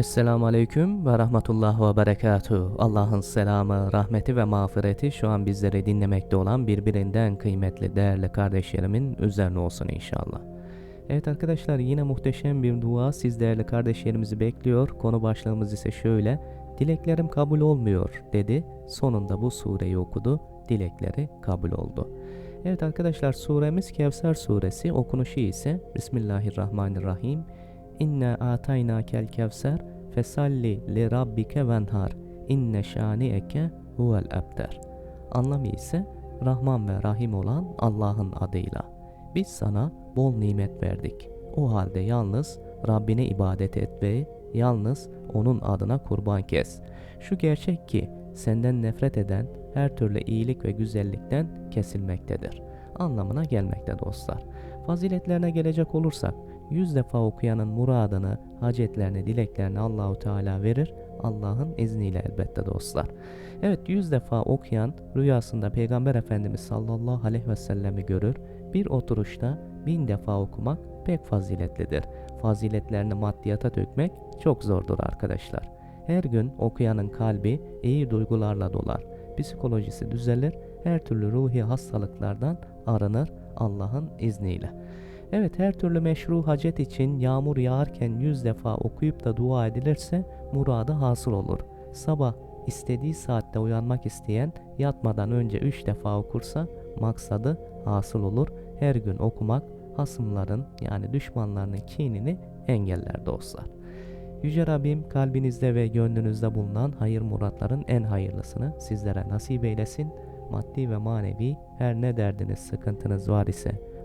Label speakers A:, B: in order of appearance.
A: Esselamu Aleyküm ve Rahmetullah ve Berekatuhu. Allah'ın selamı, rahmeti ve mağfireti şu an bizleri dinlemekte olan birbirinden kıymetli, değerli kardeşlerimin üzerine olsun inşallah. Evet arkadaşlar yine muhteşem bir dua siz değerli kardeşlerimizi bekliyor. Konu başlığımız ise şöyle. Dileklerim kabul olmuyor dedi. Sonunda bu sureyi okudu. Dilekleri kabul oldu. Evet arkadaşlar suremiz Kevser suresi okunuşu ise Bismillahirrahmanirrahim. İnne atayna kel kevser fesalli li rabbike venhar inne şani'eke huvel ebter. Anlamı ise Rahman ve Rahim olan Allah'ın adıyla. Biz sana bol nimet verdik. O halde yalnız Rabbine ibadet et ve yalnız onun adına kurban kes. Şu gerçek ki senden nefret eden her türlü iyilik ve güzellikten kesilmektedir. Anlamına gelmekte dostlar. Faziletlerine gelecek olursak yüz defa okuyanın muradını, hacetlerini, dileklerini Allahu Teala verir. Allah'ın izniyle elbette dostlar. Evet yüz defa okuyan rüyasında Peygamber Efendimiz sallallahu aleyhi ve sellemi görür. Bir oturuşta bin defa okumak pek faziletlidir. Faziletlerini maddiyata dökmek çok zordur arkadaşlar. Her gün okuyanın kalbi iyi duygularla dolar. Psikolojisi düzelir, her türlü ruhi hastalıklardan arınır Allah'ın izniyle. Evet her türlü meşru hacet için yağmur yağarken yüz defa okuyup da dua edilirse muradı hasıl olur. Sabah istediği saatte uyanmak isteyen yatmadan önce üç defa okursa maksadı hasıl olur. Her gün okumak hasımların yani düşmanlarının kinini engeller dostlar. Yüce Rabbim kalbinizde ve gönlünüzde bulunan hayır muratların en hayırlısını sizlere nasip eylesin. Maddi ve manevi her ne derdiniz sıkıntınız var ise